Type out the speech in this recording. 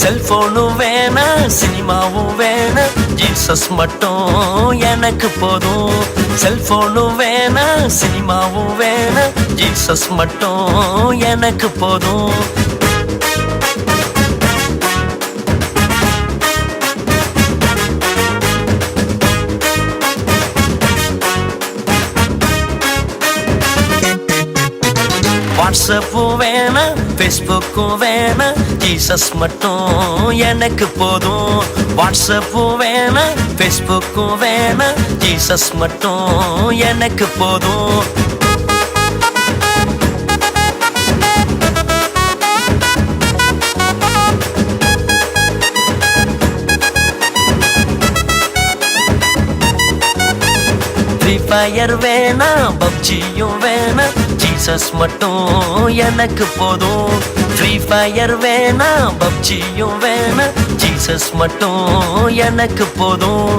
செல்போனும் வேணாம் சினிமாவும் வேணாம் ஜீசஸ் மட்டும் எனக்கு போதும். செல்போனும் வேணாம் சினிமாவும் வேணாம் ஜீசஸ் மட்டும் எனக்கு போதும். வாட்ஸ்அப்பும் வேணாம் ஃபேஸ்புக்கும் வேணாம் ஜீசஸ் மட்டும் எனக்கு போதும். வாட்ஸ்அப்பும் வேணாம் ஃபேஸ்புக்கும் வேணாம் ஜீசஸ் மட்டும் எனக்கு போதும். ஃப்ரீ ஃபயர் வேணாம் பப்ஜியும் வேணாம் ஜீசஸ் மட்டும் எனக்கு போதும். ஃப்ரீ ஃபயர் வேணாம் பப்ஜியும் வேணாம் ஜீசஸ் மட்டும் எனக்கு போதும்.